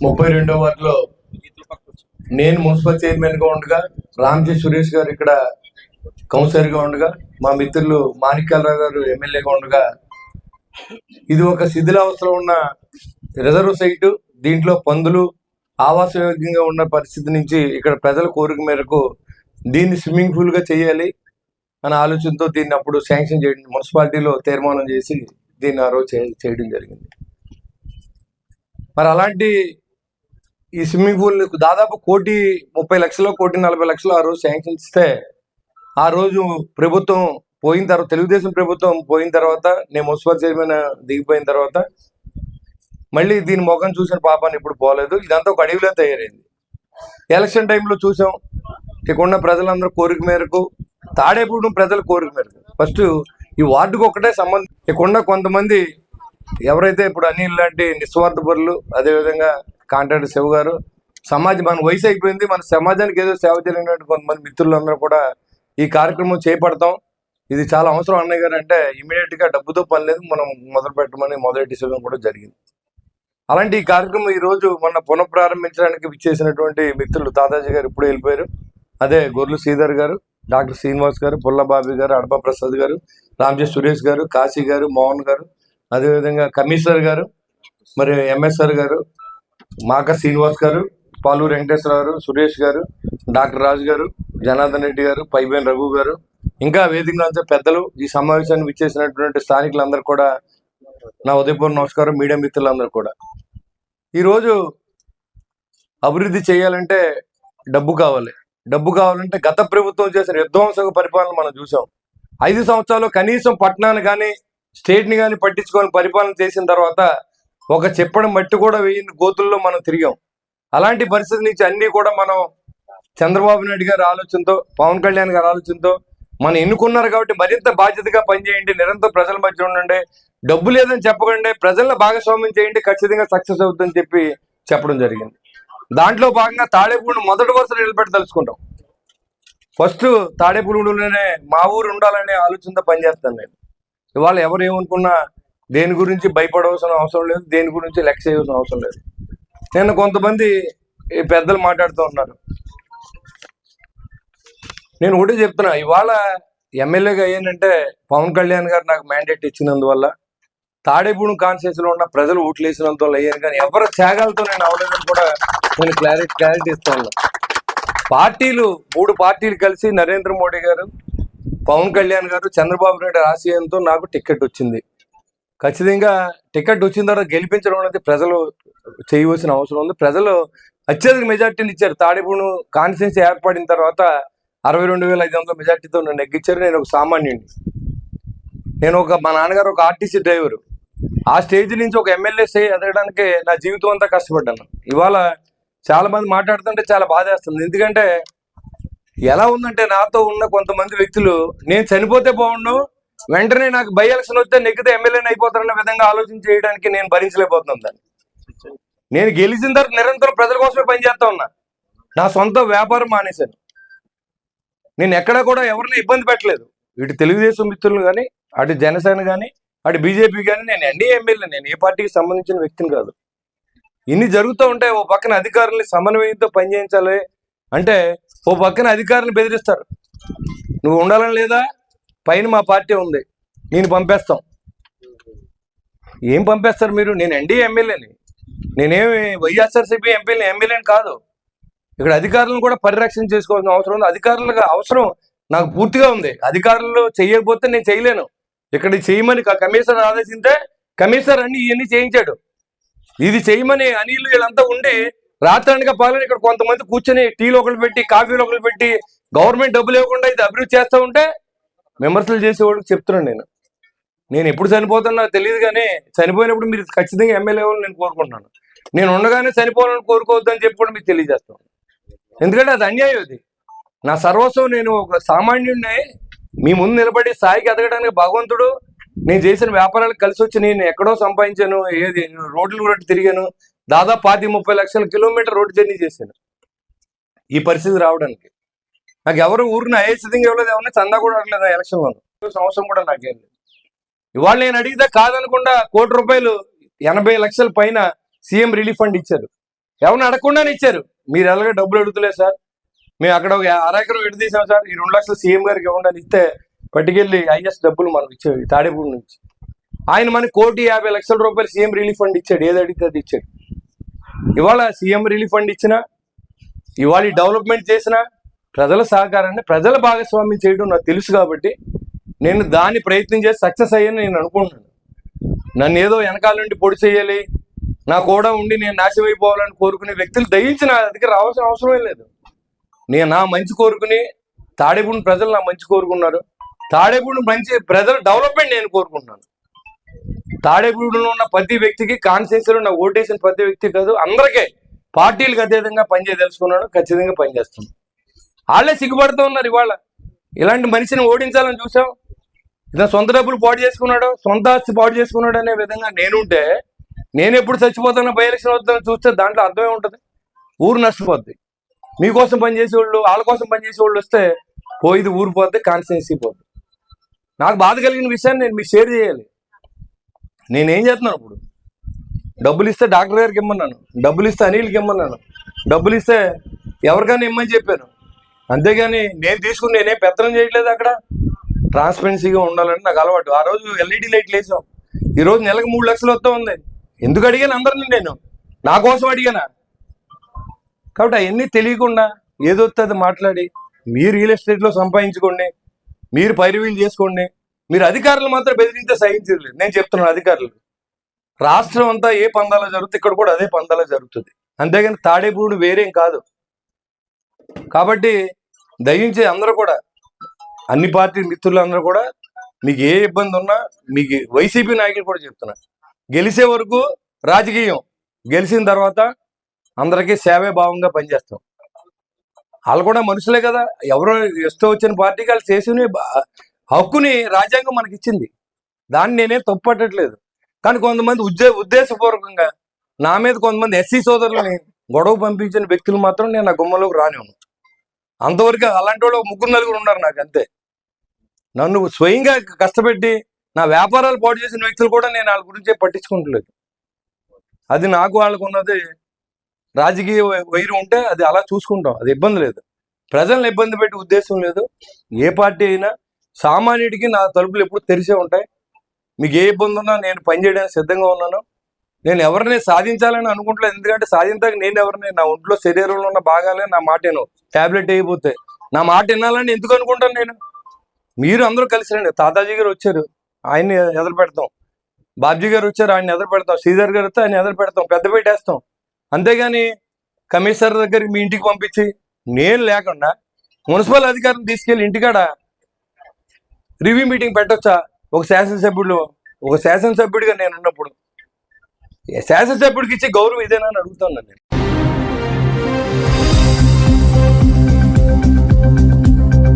ముప్పై రెండో వార్డులో నేను మున్సిపల్ చైర్మన్గా ఉండగా రామ్జీ సురేష్ గారు ఇక్కడ కౌన్సిలర్గా ఉండగా మా మిత్రులు మాణిక్యాలరావు గారు ఎమ్మెల్యేగా ఉండగా ఇది ఒక శిథిలావస్థలో ఉన్న రిజర్వ్ సైటు దీంట్లో పందులు ఆవాసయోగ్యంగా ఉన్న పరిస్థితి నుంచి ఇక్కడ ప్రజల కోరిక మేరకు దీన్ని స్విమ్మింగ్ పూల్గా చేయాలి అనే ఆలోచనతో దీన్ని అప్పుడు శాంక్షన్ చేయడం మున్సిపాలిటీలో తీర్మానం చేసి దీన్ని ఆ రోజు చేయడం జరిగింది. మరి అలాంటి ఈ స్విమ్మింగ్ పూల్ దాదాపు కోటి ముప్పై లక్షలు కోటి నలభై లక్షలు ఆ రోజు శాంక్షన్ ఇస్తే ఆ రోజు ప్రభుత్వం పోయిన తర్వాత తెలుగుదేశం ప్రభుత్వం పోయిన తర్వాత నేను మున్సిపల్ చైర్మన్ దిగిపోయిన తర్వాత మళ్ళీ దీని ముఖం చూసిన పాపాన్ని ఇప్పుడు పోలేదు. ఇదంతా ఒక అడవిలో తయారైంది. ఎలక్షన్ టైంలో చూసాం ఇక్కడున్న ప్రజలందరూ కోరిక మేరకు తాడేపుడు ప్రజల కోరిక మేరకు. ఫస్ట్ ఈ వార్డుకు ఒకటే సంబంధం ఇక్కడ కొంతమంది ఎవరైతే ఇప్పుడు అనిల్ లాంటి నిస్వార్థపరులు అదేవిధంగా కాంట్రాక్టర్ శివ గారు. సమాజం మన వయసు అయిపోయింది మన సమాజానికి ఏదో సేవ చేయలేనటువంటి కొంతమంది మిత్రులందరూ కూడా ఈ కార్యక్రమం చేపడతాం. ఇది చాలా అవసరం అన్నయ్య గారు అంటే ఇమీడియట్గా డబ్బుతో పని లేదు మనం మొదలు పెట్టమని మొదటి డిసిజన్ కూడా జరిగింది. అలాంటి ఈ కార్యక్రమం ఈ రోజు మొన్న పునఃప్రారంభించడానికి విచ్చేసినటువంటి మిత్రులు తాతాజీ గారు ఇప్పుడు వెళ్ళిపోయారు. అదే గొర్రెలు శ్రీధర్ గారు డాక్టర్ శ్రీనివాస్ గారు పుల్లబాబి గారు అడప ప్రసాద్ గారు రామ్జీ సురేష్ గారు కాశీ గారు మోహన్ గారు అదేవిధంగా కమిషనర్ గారు మరి ఎంఎస్ఆర్ గారు మాక శ్రీనివాస్ గారు పాలూరు వెంకటేశ్వర గారు సురేష్ గారు డాక్టర్ రాజు గారు జనార్దన్ రెడ్డి గారు పైబేన్ రఘు గారు. ఇంకా వేదికలో అంతా పెద్దలు ఈ సమావేశాన్ని విచ్చేసినటువంటి స్థానికులందరూ కూడా నా ఉదయపూర్ నమస్కారం మీడియా మిత్రులందరూ కూడా. ఈరోజు అభివృద్ధి చేయాలంటే డబ్బు కావాలి. డబ్బు కావాలంటే గత ప్రభుత్వం చేసిన విధ్వంసక పరిపాలన మనం చూసాం. ఐదు సంవత్సరాలు కనీసం పట్టణాన్ని కానీ స్టేట్ని కానీ పట్టించుకొని పరిపాలన చేసిన తర్వాత ఒక చెప్పడం మట్టి కూడా వేయని గోతుల్లో మనం తిరిగాం. అలాంటి పరిస్థితి నుంచి అన్ని కూడా మనం చంద్రబాబు నాయుడు గారి ఆలోచనతో పవన్ కళ్యాణ్ గారి ఆలోచనతో మనం ఎన్నుకున్నారు కాబట్టి మరింత బాధ్యతగా పనిచేయండి నిరంతరం ప్రజల మధ్య ఉండండి. డబ్బు లేదని చెప్పకండి ప్రజలను భాగస్వామ్యం చేయండి ఖచ్చితంగా సక్సెస్ అవుతుందని చెప్పి చెప్పడం జరిగింది. దాంట్లో భాగంగా తాడేపూడిని మొదటి వరుస నిలబెట్టి తలుచుకుంటాం. ఫస్ట్ తాడేపూడిలోనే మా ఊరు ఉండాలనే ఆలోచనతో పనిచేస్తాను నేను. ఇవాళ ఎవరు ఏమనుకున్నా దేని గురించి భయపడవలసిన అవసరం లేదు దేని గురించి లెక్క చేయవలసిన అవసరం లేదు. నేను కొంతమంది ఈ పెద్దలు మాట్లాడుతూ ఉన్నారు. నేను ఒకటి చెప్తున్నా ఇవాళ ఎమ్మెల్యేగా అయ్యానంటే పవన్ కళ్యాణ్ గారు నాకు మ్యాండేట్ ఇచ్చినందువల్ల తాడేపూడి కాన్స్టిట్యూన్సీలో ఉన్న ప్రజలు ఓట్లు అయ్యాను కానీ ఎవరి త్యాగాలతో నేను అవలేదని కూడా నేను క్లారిటీ క్లారిటీ ఇస్తాను పార్టీలు మూడు పార్టీలు కలిసి నరేంద్ర మోడీ గారు పవన్ కళ్యాణ్ గారు చంద్రబాబు నాయుడు ఆశయంతో నాకు టికెట్ వచ్చింది. ఖచ్చితంగా టికెట్ వచ్చిన తర్వాత గెలిపించడం అనేది ప్రజలు చేయవలసిన అవసరం ఉంది. ప్రజలు అత్యధిక మెజార్టీని ఇచ్చారు. తాడేపూడు కాన్స్టిట్యున్సీ ఏర్పడిన తర్వాత అరవై రెండు వేల ఐదు వందల మెజార్టీతో నన్ను ఎగ్గించారు నేను ఒక సామాన్యుడిని నేను ఒక మా నాన్నగారు ఒక ఆర్టీసీ డ్రైవర్. ఆ స్టేజ్ నుంచి ఒక ఎమ్మెల్యే స్టే ఎదగడానికి నా జీవితం అంతా కష్టపడ్డాను. ఇవాళ చాలా మంది మాట్లాడుతుంటే చాలా బాధేస్తుంది. ఎందుకంటే ఎలా ఉందంటే నాతో ఉన్న కొంతమంది వ్యక్తులు నేను చనిపోతే బాగుండు వెంటనే నాకు బై ఎలక్షన్ వస్తే నెగ్గితే ఎమ్మెల్యేని అయిపోతారన్న విధంగా ఆలోచన చేయడానికి నేను భరించలేకపోతున్నాను దాన్ని. నేను గెలిచిన తర్వాత నిరంతరం ప్రజల కోసమే పనిచేస్తా ఉన్నా. నా సొంత వ్యాపారం మానేశాను. నేను ఎక్కడా కూడా ఎవరిని ఇబ్బంది పెట్టలేదు. ఇటు తెలుగుదేశం మిత్రులు కానీ అటు జనసేన కానీ అటు బీజేపీ కానీ నేను ఎన్డీఏ ఎమ్మెల్యే నేను ఏ పార్టీకి సంబంధించిన వ్యక్తిని కాదు. ఇన్ని జరుగుతూ ఉంటాయి ఓ పక్కన అధికారుల్ని సమన్వయంతో పనిచేయించాలి అంటే ఓ పక్కన అధికారులను బెదిరిస్తారు. నువ్వు ఉండాలని లేదా? పైన మా పార్టీ ఉంది. నేను పంపేస్తాం. ఏం పంపేస్తారు మీరు? నేను ఎన్డీ ఎమ్మెల్యేని. నేనేమి వైఎస్ఆర్సీపీ ఎంపీని ఎమ్మెల్యేని కాదు. ఇక్కడ అధికారులను కూడా పరిరక్షణ చేసుకోవాల్సిన అవసరం ఉంది. అధికారులకు అవసరం నాకు పూర్తిగా ఉంది. అధికారులు చేయకపోతే నేను చేయలేను. ఇక్కడ చేయమని కమిషనర్ ఆదేశింటే కమిషనర్ అన్ని ఇవన్నీ చేయించాడు. ఇది చేయమని అనిల్ వీళ్ళంతా ఉండి రాత్రానిక పాలన ఇక్కడ కొంతమంది కూర్చొని టీలు ఒకరు పెట్టి కాఫీలు ఒకరు పెట్టి గవర్నమెంట్ డబ్బులు ఇవ్వకుండా ఇది అభివృద్ధి చేస్తూ ఉంటే విమర్శలు చేసేవాడికి చెప్తున్నాను నేను. నేను ఎప్పుడు చనిపోతానో తెలియదు కానీ చనిపోయినప్పుడు మీరు ఖచ్చితంగా ఎమ్మెల్యే వాళ్ళు నేను కోరుకుంటున్నాను. నేను ఉండగానే చనిపోవాలని కోరుకోవద్దని చెప్పి కూడా మీకు తెలియజేస్తాను. ఎందుకంటే అది అన్యాయం అది. నా సర్వస్వం నేను ఒక సామాన్యుడిని మీ ముందు నిలబడి స్థాయికి ఎదగడానికి భగవంతుడు నేను చేసిన వ్యాపారాలకు కలిసి వచ్చి నేను ఎక్కడో సంపాదించాను ఏది రోడ్లు కూడా తిరిగాను దాదాపు పాతి ముప్పై లక్షల కిలోమీటర్ రోడ్డు జర్నీ చేశాను. ఈ పరిస్థితి రావడానికి. నాకు ఎవరు ఊరిన అయేసితంగా ఇవ్వలేదు ఎవరిని చందా కూడా అడగలేదు ఎలక్షన్ ఎలక్షన్లో సంవత్సరం కూడా నాకేం లేదు. ఇవాళ నేను అడిగితే కాదనకుండా కోటి రూపాయలు ఎనభై లక్షల పైన సీఎం రిలీఫ్ ఫండ్ ఇచ్చారు. ఎవరిని అడగకుండానే ఇచ్చారు. మీరు ఎలాగ డబ్బులు అడుగుతలేదు సార్. మేము అక్కడ ఒక అరెకరం విడదీసాం తీసాం సార్? ఈ రెండు లక్షలు సీఎం గారికి ఇవ్వండి అని ఇస్తే పట్టుకెళ్ళి ఐఎస్ డబ్బులు మనకు ఇచ్చాడు తాడేపూడి నుంచి. ఆయన మనకి కోటి యాభై లక్షల రూపాయలు సీఎం రిలీఫ్ ఫండ్ ఇచ్చాడు. ఏది అడిగితే అది ఇచ్చాడు. ఇవాళ సీఎం రిలీఫ్ ఫండ్ ఇచ్చినా ఇవాళ డెవలప్మెంట్ చేసినా ప్రజల సహకారాన్ని ప్రజల భాగస్వామ్యం చేయడం నాకు తెలుసు కాబట్టి నేను దాన్ని ప్రయత్నం చేసి సక్సెస్ అయ్యని నేను అనుకుంటున్నాను. నన్ను ఏదో వెనకాల నుండి పొడి చేయాలి నా కూడా ఉండి నేను నాశమైపోవాలని కోరుకునే వ్యక్తులు దయించి నా దగ్గర రావాల్సిన అవసరమే లేదు. నేను నా మంచి కోరుకుని తాడేపూడి ప్రజలు నా మంచి కోరుకున్నారు. తాడేపూడి మంచి ప్రజల డెవలప్మెంట్ నేను కోరుకుంటున్నాను. తాడేపూడిలో ఉన్న ప్రతి వ్యక్తికి కాన్స్టిట్యూన్సీలో నా ఓటేసిన ప్రతి వ్యక్తి కాదు అందరికీ పార్టీలకు అతీతంగా పనిచేయదలుచుకున్నాను ఖచ్చితంగా పనిచేస్తున్నాను. వాళ్ళే సిగ్గుపడుతూ ఉన్నారు ఇవాళ. ఇలాంటి మనిషిని ఓడించాలని చూసాం. ఇదా సొంత డబ్బులు పాడు చేసుకున్నాడు సొంత ఆస్తి పాడు చేసుకున్నాడు అనే విధంగా నేనుంటే నేను ఎప్పుడు చచ్చిపోతానో బై ఎలక్షన్ వద్దని చూస్తే దాంట్లో అర్థమే ఉంటుంది. ఊరు నష్టపోద్ది. మీకోసం పనిచేసే వాళ్ళు వాళ్ళ కోసం పనిచేసే వాళ్ళు వస్తే పోయిది ఊరు పోద్ది కాన్స్టిట్యున్సీ పోద్ది. నాకు బాధ కలిగిన విషయాన్ని నేను మీకు షేర్ చేయాలి. నేనేం చేస్తున్నాను ఇప్పుడు? డబ్బులు ఇస్తే డాక్టర్ గారికి ఇమ్మన్నాను. డబ్బులు ఇస్తే అనిల్కి ఇమ్మన్నాను. డబ్బులు ఇస్తే ఎవరికైనా ఇమ్మని చెప్పాను. అంతేగాని నేను తీసుకుని నేనే పెత్తనం చేయట్లేదు అక్కడ. ట్రాన్స్పరెన్సీగా ఉండాలని నాకు అలవాటు. ఆ రోజు ఎల్ఈడి లైట్లు వేసాం. ఈ రోజు నెలకు మూడు లక్షలు వస్తూ ఉంది. ఎందుకు అడిగాను అందరిని నేను? నా కోసం అడిగానా? కాబట్టి అవన్నీ తెలియకుండా ఏదొస్తుంది అది మాట్లాడి మీరు రియల్ ఎస్టేట్లో సంపాదించుకోండి మీరు పైరువీలు చేసుకోండి. మీరు అధికారులు మాత్రం బెదిరిస్తే సహించలేదు లేదు. నేను చెప్తున్నాను అధికారులు. రాష్ట్రం అంతా ఏ పందాలో జరుగుతుంది ఇక్కడ కూడా అదే పందాలో జరుగుతుంది. అంతేగాని తాడేపూడు వేరేం కాదు. కాబట్టి దయించే అందరూ కూడా అన్ని పార్టీ మిత్రులందరూ కూడా మీకు ఏ ఇబ్బంది ఉన్నా మీకు వైసీపీ నాయకులు కూడా చెప్తున్నా గెలిచే వరకు రాజకీయం గెలిచిన తర్వాత అందరికీ సేవే భావంగా పనిచేస్తాం. వాళ్ళు కూడా మనుషులే కదా ఎవరో ఎస్తో వచ్చిన పార్టీకి వాళ్ళు చేసిన హక్కుని రాజ్యాంగం మనకి ఇచ్చింది. దాన్ని నేనే తప్పట్టట్లేదు కానీ కొంతమంది ఉద్దే ఉద్దేశపూర్వకంగా నా మీద కొంతమంది ఎస్సీ సోదరులని గొడవ పంపించిన వ్యక్తులు మాత్రం నేను నా గుమ్మలోకి రానివ్వను. అంతవరకు అలాంటి వాళ్ళు ముగ్గురు నలుగురు ఉన్నారు నాకు అంతే. నన్ను స్వయంగా కష్టపెట్టి నా వ్యాపారాలు పాటు చేసిన వ్యక్తులు కూడా నేను వాళ్ళ గురించే పట్టించుకుంటలేదు. అది నాకు వాళ్ళకు ఉన్నది రాజకీయ వైరు ఉంటే అది అలా చూసుకుంటాం అది ఇబ్బంది లేదు. ప్రజల్ని ఇబ్బంది పెట్టే ఉద్దేశం లేదు. ఏ పార్టీ అయినా సామాన్యుడికి నా తలుపులు ఎప్పుడు తెరిసే ఉంటాయి. మీకు ఏ ఇబ్బంది ఉన్నా నేను పనిచేయడానికి సిద్ధంగా ఉన్నాను. నేను ఎవరిని సాధించాలని అనుకుంటలేదు. ఎందుకంటే సాధించడానికి నేను ఎవరిని నా ఒంట్లో శరీరంలో ఉన్న భాగాలే నా మాట విను టాబ్లెట్ అయిపోతే. నా మాట వినాలని ఎందుకు అనుకుంటాను నేను? మీరు అందరూ కలిసి రండి. తాతాజీ గారు వచ్చారు. ఆయన్ని ఎదురు పెడతాం. బాబ్జీ గారు వచ్చారు. ఆయన ఎదురు పెడతాం. శ్రీధర్ గారు వస్తే ఆయన ఎదురు పెడతాం. పెద్ద పెట్టేస్తాం అంతేగాని కమిషనర్ దగ్గరికి మీ ఇంటికి పంపించి నేను లేకుండా మున్సిపల్ అధికారిని తీసుకెళ్ళి ఇంటికాడ రివ్యూ మీటింగ్ పెట్టొచ్చా? ఒక శాసనసభ్యుడు ఒక శాసనసభ్యుడిగా నేను ఉన్నప్పుడు. శాసనసభ్యుడికి ఇచ్చే గౌరవం ఇదేనా అని అడుగుతాను నేను.